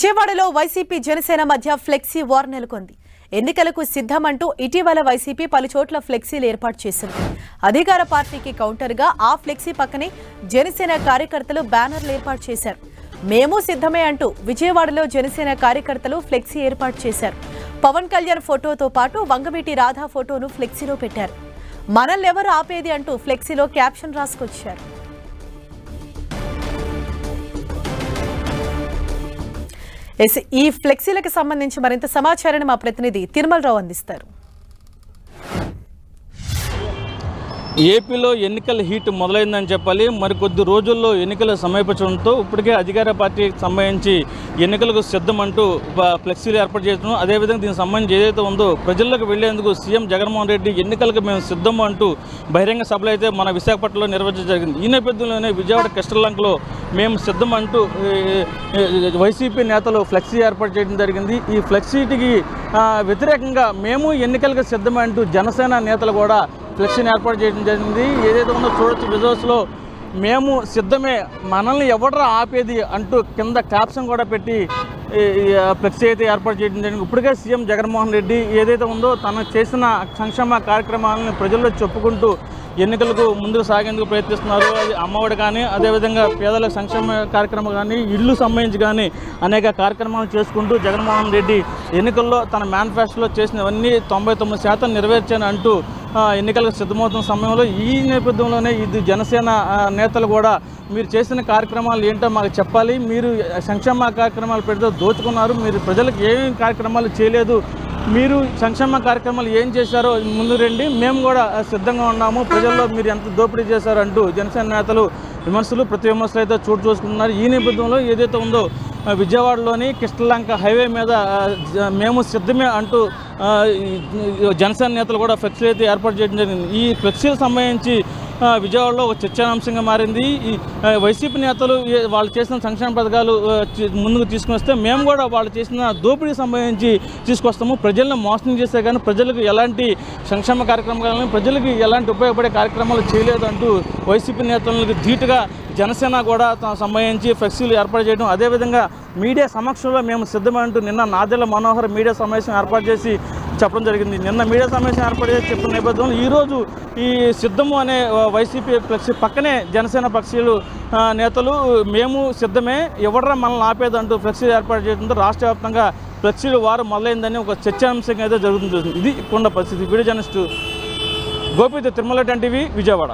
విజయవాడలో వైసీపీ జనసేన మధ్య flexi war నెలకొంది. ఎన్నికలకు సిద్ధమంటూ ఇటీవల వైసీపీ పలుచోట్ల ఫ్లెక్సీలు ఏర్పాటు చేసింది. అధికార పార్టీకి కౌంటర్గా ఆ ఫ్లెక్సీ పక్కనే జనసేన కార్యకర్తలు బ్యానర్లు ఏర్పాటు చేశారు. మేము సిద్ధమే అంటూ విజయవాడలో జనసేన కార్యకర్తలు ఫ్లెక్సీ ఏర్పాటు చేశారు. పవన్ కళ్యాణ్ ఫోటోతో పాటు వంగవీటి రాధా ఫోటోను ఫ్లెక్సీలో పెట్టారు. మనల్నెవరు ఆపేది అంటూ ఫ్లెక్సీలో క్యాప్షన్ రాసుకొచ్చారు. ఎస్ ఈ ఫ్లెక్సీలకు సంబంధించి మరింత సమాచారాన్ని మా ప్రతినిధి తిరుమలరావు అందిస్తారు. ఏపీలో ఎన్నికల హీట్ మొదలైందని చెప్పాలి. మరికొద్ది రోజుల్లో ఎన్నికలు సమీపించడంతో ఇప్పటికే అధికార పార్టీకి సంబంధించి ఎన్నికలకు సిద్ధమంటూ ఫ్లెక్సీలు ఏర్పాటు చేయడం అదేవిధంగా దీనికి సంబంధించి ఏదైతే ఉందో ప్రజల్లోకి వెళ్ళేందుకు సీఎం జగన్మోహన్ రెడ్డి ఎన్నికలకు మేము సిద్ధం అంటూ బహిరంగ సభలు అయితే మన విశాఖపట్నంలో నిర్వహించడం జరిగింది. ఈ నేపథ్యంలోనే విజయవాడ కృష్ణలంకలో మేము సిద్ధం అంటూ వైసీపీ నేతలు ఫ్లెక్సీ ఏర్పాటు చేయడం జరిగింది. ఈ ఫ్లెక్సీకి వ్యతిరేకంగా మేము ఎన్నికలకు సిద్ధమంటూ జనసేన నేతలు కూడా ఫ్లెక్సీని ఏర్పాటు చేయడం జరిగింది. ఏదైతే ఉందో చూడొచ్చు విజువల్స్లో మేము సిద్ధమే. మనల్ని ఎవడరా ఆపేది అంటూ కింద క్యాప్షన్ కూడా పెట్టి ఫ్లెక్సీ అయితే ఏర్పాటు చేయడం జరిగింది. ఇప్పటికే సీఎం జగన్మోహన్ రెడ్డి ఏదైతే ఉందో తను చేసిన సంక్షేమ కార్యక్రమాలను ప్రజల్లో చెప్పుకుంటూ ఎన్నికలకు ముందుకు సాగేందుకు ప్రయత్నిస్తున్నారు. అది అమ్మఒడి కానీ అదేవిధంగా పేదల సంక్షేమ కార్యక్రమం కానీ ఇల్లు సంబంధించి కానీ అనేక కార్యక్రమాలు చేసుకుంటూ జగన్మోహన్ రెడ్డి ఎన్నికల్లో తన మేనిఫెస్టోలో చేసినవన్నీ తొంభై తొమ్మిది శాతం నెరవేర్చాను అంటూ ఎన్నికలకు సిద్ధమవుతున్న సమయంలో ఈ నేపథ్యంలోనే ఇది జనసేన నేతలు కూడా మీరు చేసిన కార్యక్రమాలు ఏంటో మాకు చెప్పాలి. మీరు సంక్షేమ కార్యక్రమాలు పెడితే దోచుకున్నారు. మీరు ప్రజలకు ఏమేమి కార్యక్రమాలు చేయలేదు. మీరు సంక్షేమ కార్యక్రమాలు ఏం చేశారో ముందు రండి. మేము కూడా సిద్ధంగా ఉన్నాము. ప్రజల్లో మీరు ఎంత దోపిడీ చేశారంటూ జనసేన నేతలు విమర్శలు ప్రతి విమర్శలు అయితే చోటు చూసుకుంటున్నారు. ఈ నేపథ్యంలో ఏదైతే ఉందో విజయవాడలోని కృష్ణలంక హైవే మీద మేము సిద్ధమే అంటూ జనసేన నేతలు కూడా ఫ్లెక్సీ అయితే ఏర్పాటు చేయడం జరిగింది. ఈ ఫ్లెక్సీలకు సంబంధించి విజయవాడలో ఒక చర్చాంశంగా మారింది. ఈ వైసీపీ నేతలు వాళ్ళు చేసిన సంక్షేమ పథకాలు ముందుకు తీసుకుని వస్తే మేము కూడా వాళ్ళు చేసిన దోపిడీకి సంబంధించి తీసుకొస్తాము. ప్రజలను మోసం చేసే కానీ ప్రజలకు ఎలాంటి సంక్షేమ కార్యక్రమాలను ప్రజలకు ఎలాంటి ఉపయోగపడే కార్యక్రమాలు చేయలేదు అంటూ వైసీపీ నేతలకు ధీటుగా జనసేన కూడా తన సంబంధించి ఫ్లెక్సీలు ఏర్పాటు చేయడం అదేవిధంగా మీడియా సమక్షంలో మేము సిద్ధమంటూ నిన్న నాదెల మనోహర్ మీడియా సమావేశం ఏర్పాటు చేసి చెప్పడం జరిగింది. నిన్న మీడియా సమావేశం ఏర్పాటు చేసి చెప్పిన నేపథ్యంలో ఈరోజు ఈ సిద్ధము అనే వైసీపీ ఫ్లెక్సీ పక్కనే జనసేన పక్షులు నేతలు మేము సిద్ధమే ఎవడరా మనల్ని ఆపేదంటూ ఫ్లెక్సీలు ఏర్పాటు చేయడంతో రాష్ట్ర వ్యాప్తంగా ఫ్లెక్సీలు వారు మొదలైందని ఒక చర్చాంశంగా అయితే జరుగుతుంది. ఇది కొండ పరిస్థితి. Video journalist Gopitha Tirumala TV Vijayawada.